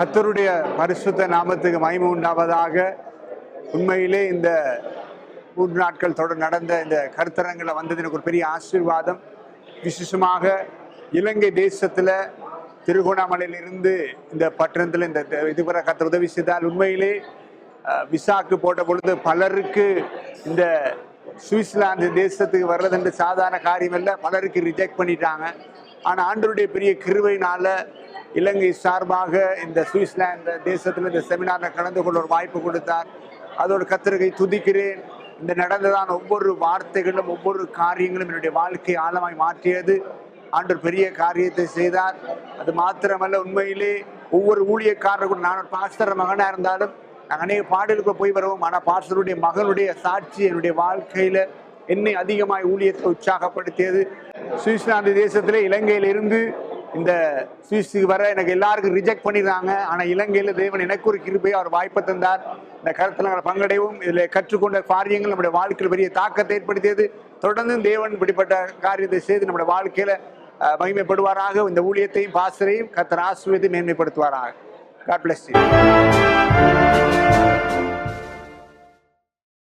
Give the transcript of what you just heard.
கத்தருடைய பரிசுத்த நாமத்துக்கு மகிமை உண்டாவதாக. உண்மையிலே இந்த மூன்று நாட்கள் தொடர் நடந்த இந்த கருத்தரங்களில் வந்தது எனக்கு ஒரு பெரிய ஆசீர்வாதம். விசேஷமாக இலங்கை தேசத்தில் திருகோணாமலையிலிருந்து இந்த பட்டணத்தில் இந்த இதுவரை கத்தர் உதவி செய்தால் உண்மையிலே விசாக்கு போட்ட பொழுது பலருக்கு இந்த சுவிட்சர்லாந்து தேசத்துக்கு வர்றது என்று சாதாரண காரியம் இல்லை. பலருக்கு ரிஜெக்ட் பண்ணிட்டாங்க. ஆனால் ஆண்டருடைய பெரிய கிருபையினால இலங்கை சார்பாக இந்த சுவிட்சர்லாந்து தேசத்தில் இந்த செமினாரில் கலந்து கொள்ள ஒரு வாய்ப்பு கொடுத்தார். அதோட கத்திரிகை துதிக்கிறேன். இந்த நடந்ததான ஒவ்வொரு வார்த்தைகளும் ஒவ்வொரு காரியங்களும் என்னுடைய வாழ்க்கை ஆழமாய் மாற்றியது. ஆண்டு பெரிய காரியத்தை செய்தார். அது மாத்திரமல்ல உண்மையிலே ஒவ்வொரு ஊழியக்காரருக்கும் நான் ஒரு பாஸ்டர் மகனாக இருந்தாலும் நாங்கள் அநேக பாடலுக்கு போய் வருவோம். ஆனால் பாஸ்டருடைய மகனுடைய சாட்சி என்னுடைய வாழ்க்கையில் என்னை அதிகமாய் ஊழியத்தை உற்சாகப்படுத்தியது. சுவிட்சர்லாந்து தேசத்திலே இலங்கையிலிருந்து இந்த சுவிஸுக்கு வர எனக்கு எல்லாருக்கும் ரிஜெக்ட் பண்ணிடுறாங்க. ஆனால் இலங்கையில் தேவன் எனக்கு ஒரு கிருபை அவர் வாய்ப்பை தந்தார். இந்த கருத்தில் நாங்கள் பங்கடையவும் இதில் கற்றுக்கொண்ட காரியங்கள் நம்முடைய வாழ்க்கையில் பெரிய தாக்கத்தை ஏற்படுத்தியது. தொடர்ந்து தேவன் இப்படிப்பட்ட காரியத்தை செய்து நம்முடைய வாழ்க்கையில் மகிமைப்படுவாராக. இந்த ஊழியத்தையும் பாசரையும் கத்தர் ஆசிரியத்தை மேன்மைப்படுத்துவாராக. God bless you